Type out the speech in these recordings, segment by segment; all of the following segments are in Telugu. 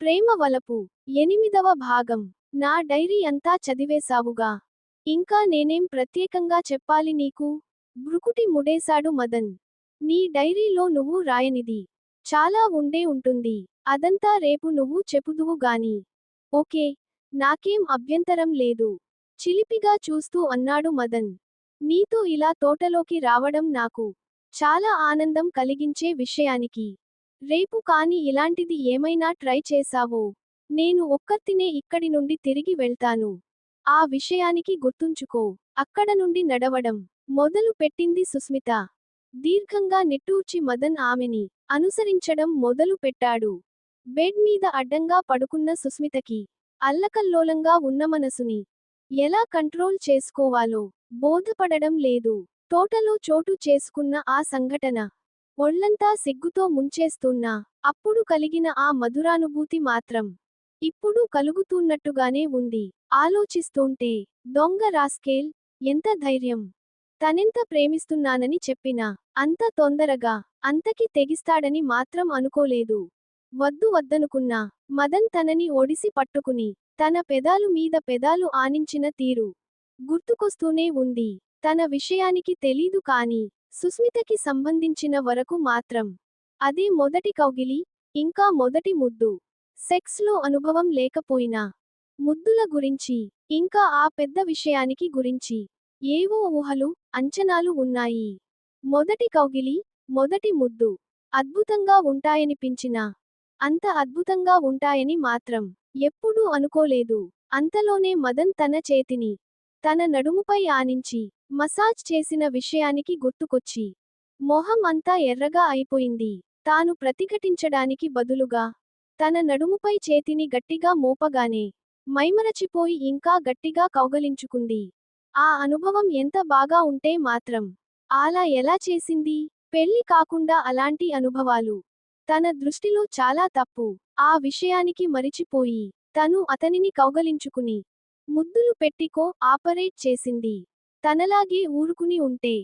ప్రేమ వలపు ఎనిమిదవ భాగం. నా డైరీ అంతా చదివేశావుగా. ఇంకా నేనేం ప్రత్యేకంగా చెప్పాలి నీకు? బ్రుకుటి ముడేశాడు మదన్. నీ డైరీలో నువ్వు రాయనిది. చాలా ఉండే ఉంటుంది. అదంతా రేపు నువ్వు చెపుదువు గాని. ఓకే. నాకేం అభ్యంతరం లేదు. చిలిపిగా చూస్తూ అన్నాడు మదన్. నీతో ఇలా తోటలోకి రావడం నాకు చాలా ఆనందం కలిగించే విషయానికి. రేపు కాని ఇలాంటిది ఏమైనా ట్రై చేశావో. నేను ఒక్కర్తినే ఇక్కడి నుండి తిరిగి వెళ్తాను. ఆ విషయానికి గుర్తుంచుకో. అక్కడ నుండి నడవడం. మొదలు పెట్టింది సుస్మిత. దీర్ఘంగా నిట్టూర్చి మదన్ ఆమెని అనుసరించడం మొదలు పెట్టాడు. బెడ్ మీద అడ్డంగా పడుకున్న సుస్మితకి అల్లకల్లోలంగా ఉన్న మనసుని ఎలా కంట్రోల్ చేసుకోవాలో బోధపడడం లేదు. తోటలో చోటు చేసుకున్న ఆ సంఘటన ఒళ్ళంతా సిగ్గుతో ముంచేస్తున్నా. అప్పుడు కలిగిన ఆ మధురానుభూతి మాత్రం ఇప్పుడు కలుగుతున్నట్టుగానే ఉంది. ఆలోచిస్తుంటే దొంగ రాస్కేల్ ఎంత ధైర్యం. తనెంత ప్రేమిస్తున్నానని చెప్పినా అంత తొందరగా అంతకి తెగిస్తాడని మాత్రం అనుకోలేదు. వద్దు వద్దనుకున్నా మదన్ తనని ఒడిసి పట్టుకుని తన పెదాలు మీద పెదాలు ఆనించిన తీరు గుర్తుకొస్తూనే ఉంది. తన విషయానికి తెలీదు కాని సుస్మితకి సంబంధించిన వరకు మాత్రం అదే మొదటి కౌగిలి ఇంకా మొదటి ముద్దు. సెక్స్లో అనుభవం లేకపోయినా ముద్దుల గురించి ఇంకా ఆ పెద్ద విషయానికి గురించి ఏవో ఊహలు అంచనాలు ఉన్నాయి. మొదటి కౌగిలి మొదటి ముద్దు. అద్భుతంగా ఉంటాయనిపించినా అంత అద్భుతంగా ఉంటాయని మాత్రం ఎప్పుడూ అనుకోలేదు. అంతలోనే మదన్ తన చేతిని తన నడుముపై ఆనించి మసాజ్ చేసిన విషయానికి గుర్తుకొచ్చి మొహం అంతా ఎర్రగా అయిపోయింది. తాను ప్రతిఘటించడానికి బదులుగా తన నడుముపై చేతిని గట్టిగా మోపగానే మైమరచిపోయి ఇంకా గట్టిగా కౌగలించుకుంది. ఆ అనుభవం ఎంత బాగా ఉంటే మాత్రం అలా ఎలా చేసింది? పెళ్ళి కాకుండా అలాంటి అనుభవాలు. తన దృష్టిలో చాలా తప్పు. ఆ విషయానికి మరిచిపోయి తను అతనిని కౌగలించుకుని ముద్దులు పెట్టికో ఆపరేట్ చేసింది. తనలాగే ఊరుకుని ఉంటే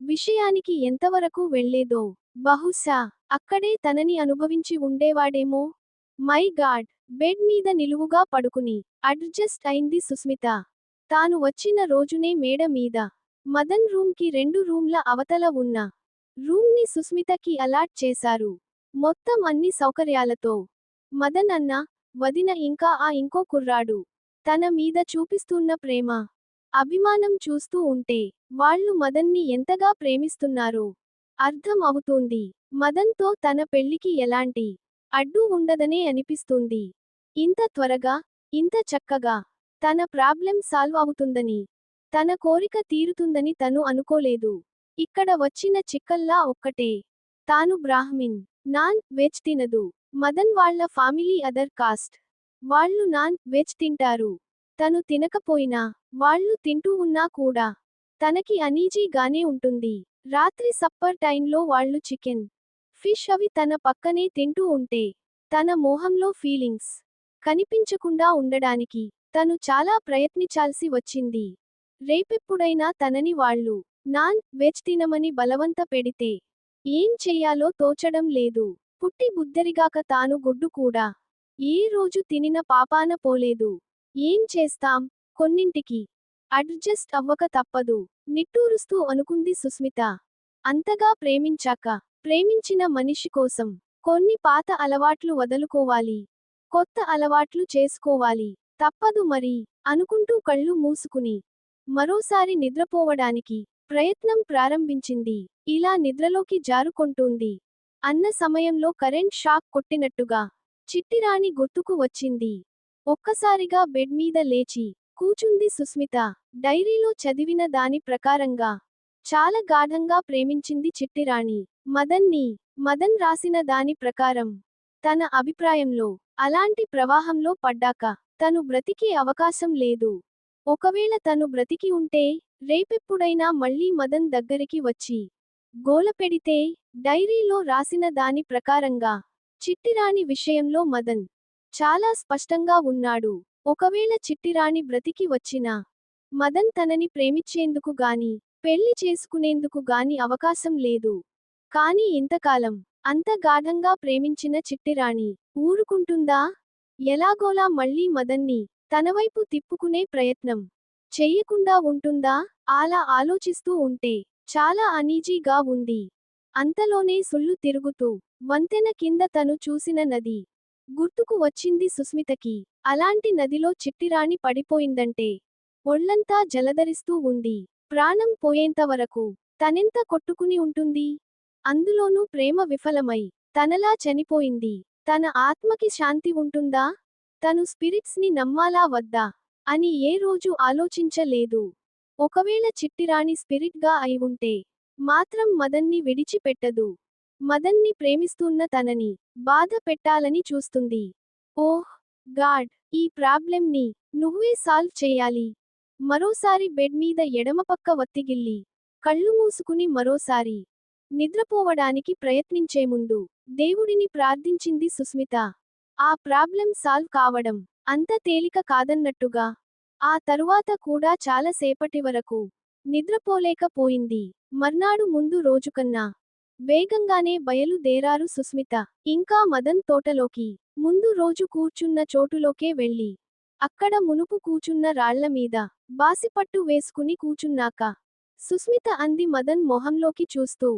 విషయానికి ఎంతవరకు వెళ్ళేదో బహుశా అక్కడే తనని అనుభవించి ఉండేవాడేమో. My God! బెడ్ మీద నిలువుగా పడుకుని అడ్జస్ట్ అయింది సుస్మిత. తాను వచ్చిన రోజునే మేడ మీద మదన్ రూమ్కి రెండు రూమ్ల అవతల ఉన్న రూమ్ని సుస్మితకి అలాట్ చేశారు. మొత్తం అన్ని సౌకర్యాలతో మదన్ అన్న వదిన ఇంకా ఆ ఇంకో కుర్రాడు. తన మీద చూపిస్తున్న ప్రేమ అభిమానం చూస్తూ ఉంటే వాళ్ళు మదన్ని ఎంతగా ప్రేమిస్తున్నారో అర్థం అవుతోంది. మదన్తో తన పెళ్ళికి ఎలాంటి అడ్డు ఉండదనే అనిపిస్తుంది. ఇంత త్వరగా ఇంత చక్కగా తన ప్రాబ్లం సాల్వ్ అవుతుందని తన కోరిక తీరుతుందని తను అనుకోలేదు. ఇక్కడ వచ్చిన చిక్కల్లా ఒక్కటే. తాను బ్రాహ్మిన్ నాన్ వెజ్ తినదు. మదన్ వాళ్ళ ఫ్యామిలీ అదర్ కాస్ట్. వాళ్ళు నాన్ వెజ్ తింటారు. తను తినకపోయినా వాళ్ళు తింటూ ఉన్నా కూడా తనకి అనీజీగానే ఉంటుంది. రాత్రి సప్పర్ టైంలో వాళ్ళు చికెన్ ఫిష్ అవి తన పక్కనే తింటూ ఉంటే తన మోహంలో ఫీలింగ్స్ కనిపించకుండా ఉండడానికి తను చాలా ప్రయత్నించాల్సి వచ్చింది. రేపెప్పుడైనా తనని వాళ్ళు నాన్ వెజ్ తినమని బలవంత పెడితే ఏం చెయ్యాలో తోచడం లేదు. పుట్టి బుద్ధరిగాక తాను గుడ్డు కూడా ఏ రోజు తినిన పాపాన పోలేదు. ఏం చేస్తాం? కొన్నింటికి. అడ్జస్ట్ అవ్వక తప్పదు. నిట్టూరుస్తూ అనుకుంది సుస్మిత. అంతగా ప్రేమించాక ప్రేమించిన మనిషి కోసం కొన్ని పాత అలవాట్లు వదులుకోవాలి. కొత్త అలవాట్లు చేసుకోవాలి. తప్పదు మరి అనుకుంటూ కళ్ళు మూసుకుని. మరోసారి నిద్రపోవడానికి ప్రయత్నం ప్రారంభించింది. ఇలా నిద్రలోకి జారుకుంటుంది. అన్న సమయంలో కరెంట్ షాక్ కొట్టినట్టుగా చిట్టిరాణి గుర్తుకు వచ్చింది. ఒక్కసారిగా బెడ్ మీద లేచి కూచుంది సుస్మిత. డైరీలో చదివిన దాని ప్రకారంగా చాలా గాఢంగా ప్రేమించింది చిట్టిరాణి. మదన్ని మదన్ రాసిన దాని ప్రకారం తన అభిప్రాయంలో అలాంటి ప్రవాహంలో పడ్డాక తను బ్రతికే అవకాశం లేదు. ఒకవేళ తను బ్రతికి ఉంటే రేపెప్పుడైనా మళ్ళీ మదన్ దగ్గరికి వచ్చి గోల పెడితే డైరీలో రాసిన దాని ప్రకారంగా చిట్టిరాణి విషయంలో మదన్ చాలా స్పష్టంగా ఉన్నాడు. ఒకవేళ చిట్టిరాణి బ్రతికి వచ్చినా మదన్ తనని ప్రేమించేందుకు గాని పెళ్ళి చేసుకునేందుకు గాని అవకాశం లేదు. కాని ఇంతకాలం అంత గాఢంగా ప్రేమించిన చిట్టిరాణి ఊరుకుంటుందా? ఎలాగోలా మళ్ళీ మదన్ని తనవైపు తిప్పుకునే ప్రయత్నం చెయ్యకుండా ఉంటుందా? అలా ఆలోచిస్తూ ఉంటే చాలా అనీజీగా ఉంది. అంతలోనే సుళ్ళు తిరుగుతూ వంతెన కింద తను చూసిన నది గుర్తుకు వచ్చింది సుస్మితకి. అలాంటి నదిలో చిట్టిరాణి పడిపోయిందంటే ఒళ్ళంతా జలధరిస్తూ ఉంది. ప్రాణం పోయేంతవరకు తనెంత కొట్టుకుని ఉంటుంది? అందులోనూ ప్రేమ విఫలమై తనలా చనిపోయింది. తన ఆత్మకి శాంతి ఉంటుందా? తను స్పిరిట్స్ని నమ్మాలా వద్దా? అని ఏ రోజు ఆలోచించలేదు. ఒకవేళ చిట్టిరాణి స్పిరిట్గా అయి ఉంటే మాత్రం మదన్ని విడిచిపెట్టదు. మదన్ని ప్రేమిస్తున్న తనని బాధ పెట్టాలని చూస్తుంది. ఓహ్! గాడ్! ఈ ప్రాబ్లెమ్ని నువ్వే సాల్వ్ చేయాలి. మరోసారి బెడ్ మీద ఎడమపక్క వత్తిగిల్లి కళ్ళు మూసుకుని మరోసారి నిద్రపోవడానికి ప్రయత్నించే ముందు దేవుడిని ప్రార్థించింది సుస్మిత. ఆ ప్రాబ్లం సాల్వ్ కావడం అంత తేలిక కాదన్నట్టుగా ఆ తరువాత కూడా చాలాసేపటి వరకు నిద్రపోలేకపోయింది మర్నాడు ముందు రోజుకన్నా వేగంగానే బయలుదేరారు సుస్మిత. ఇంకా మదన్ తోటలోకి. ముందు రోజు కూర్చున్న చోటులోకే వెళ్ళి. అక్కడ మునుపు కూచున్న రాళ్ళ మీద. బాసిపట్టు వేసుకుని కూచున్నాక. సుస్మిత అంది మదన్ మొహంలోకి చూస్తూ.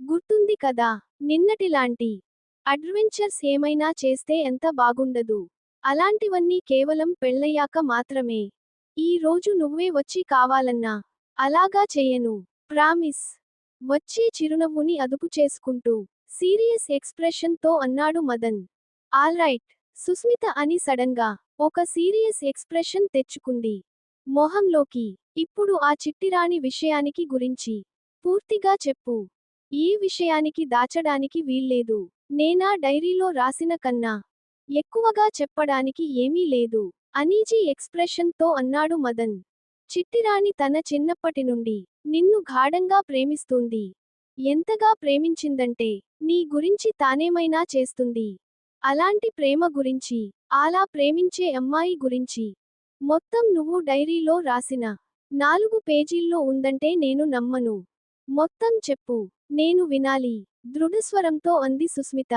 గుర్తుంది కదా నిన్నటిలాంటి అడ్వెంచర్స్ ఏమైనా చేస్తే ఎంత బాగుండదు. అలాంటివన్నీ కేవలం పెళ్ళయ్యాక మాత్రమే. ఈ రోజు నువ్వే వచ్చి కావాలన్నా. అలాగా చెయ్యను ప్రామిస్. వచ్చే చిరునవ్వుని అదుపు చేసుకుంటూ సీరియస్ ఎక్స్ప్రెషన్తో అన్నాడు మదన్. ఆల్రైట్ సుస్మిత అని సడన్గా ఒక సీరియస్ ఎక్స్ప్రెషన్ తెచ్చుకుంది. మొహంలోకి. ఇప్పుడు ఆ చిట్టిరాణి విషయానికి గురించి. పూర్తిగా చెప్పు. ఈ విషయానికి దాచడానికి వీల్లేదు. నేనా డైరీలో రాసిన కన్నా ఎక్కువగా చెప్పడానికి ఏమీ లేదు అనీజీ ఎక్స్ప్రెషన్తో అన్నాడు మదన్. చిట్టిరాణి తన చిన్నప్పటి నుండి నిన్ను గాఢంగా ప్రేమిస్తుంది. ఎంతగా ప్రేమించిందంటే నీ గురించి తానేమైనా చేస్తుంది. అలాంటి ప్రేమ గురించి అలా ప్రేమించే అమ్మాయి గురించి మొత్తం నువ్వు డైరీలో రాసిన నాలుగు పేజీల్లో ఉందంటే నేను నమ్మను. మొత్తం చెప్పు. నేను వినాలి. దృఢస్వరంతో అంది సుస్మిత.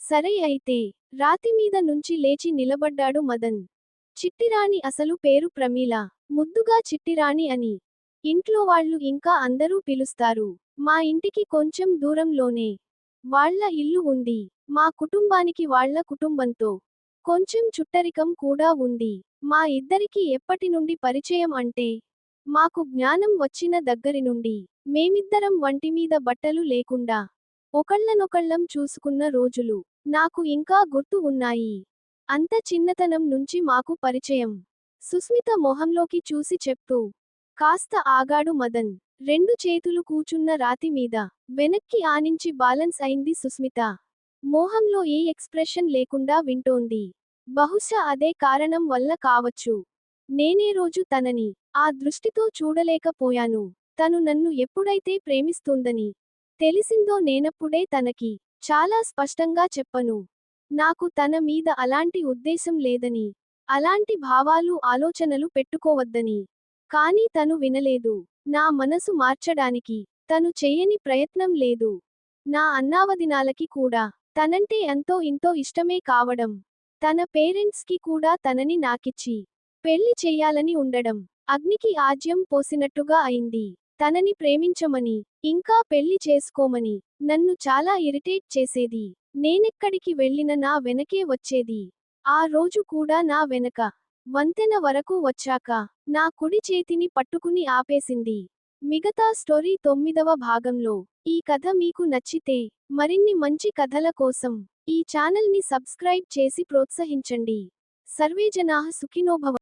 సరే అయితే రాతి మీద నుంచి లేచి నిలబడ్డాడు మదన్. చిట్టిరాణి అసలు పేరు ప్రమీల. ముద్దుగా చిట్టిరాణి అని. ఇంట్లో వాళ్ళు ఇంకా అందరూ పిలుస్తారు. మా ఇంటికి కొంచెం దూరంలోనే. వాళ్ళ ఇల్లు ఉంది. మా కుటుంబానికి వాళ్ళ కుటుంబంతో. కొంచెం చుట్టరికం కూడా ఉంది. మా ఇద్దరికి ఎప్పటి నుండి పరిచయం అంటే మాకు జ్ఞానం వచ్చిన దగ్గరి నుండి. మేమిద్దరం వంటిమీద బట్టలు లేకుండా ఒకళ్ళనొకళ్ళం చూసుకున్న రోజులు నాకు ఇంకా గుర్తు ఉన్నాయి. అంత చిన్నతనం నుంచి మాకు పరిచయం. సుస్మిత మొహంలోకి చూసి చెప్తూ కాస్త ఆగాడు మదన్. రెండు చేతులు కూచున్న రాతి మీద వెనక్కి ఆనించి బాలన్స్ అయింది సుస్మిత. మోహంలో ఏ ఎక్స్ప్రెషన్ లేకుండా వింటోంది. బహుశా అదే కారణం వల్ల కావచ్చు. నేనే రోజు తనని ఆ దృష్టితో చూడలేకపోయాను. తను నన్ను ఎప్పుడైతే ప్రేమిస్తుందని తెలిసిందో నేనప్పుడే తనకి చాలా స్పష్టంగా చెప్పను. నాకు తన మీద అలాంటి ఉద్దేశం లేదని అలాంటి భావాలు ఆలోచనలు పెట్టుకోవద్దని. కాని తను వినలేదు. నా మనసు మార్చడానికి తను చెయ్యని ప్రయత్నం లేదు. నా అన్నావదినాలకి కూడా తనంటే ఎంతో ఇంతో ఇష్టమే కావడం తన పేరెంట్స్కి కూడా తనని నాకిచ్చి పెళ్ళి చెయ్యాలని ఉండడం అగ్నికి ఆజ్యం పోసినట్టుగా అయింది. తనని ప్రేమించమని ఇంకా పెళ్ళి చేసుకోమని నన్ను చాలా ఇరిటేట్ చేసేది. నేనెక్కడికి వెళ్ళిన నా వెనకే వచ్చేది. ఆ రోజు కూడా నా వెనక వంతెన వరకు వచ్చాక నా కుడి చేతిని పట్టుకుని ఆపేసింది. మిగతా స్టోరీ తొమ్మిదవ భాగంలో. ఈ కథ మీకు నచ్చితే మరిన్ని మంచి కథల కోసం ఈ ఛానల్ని సబ్స్క్రైబ్ చేసి ప్రోత్సహించండి. సర్వే జనాః సుఖినోభవ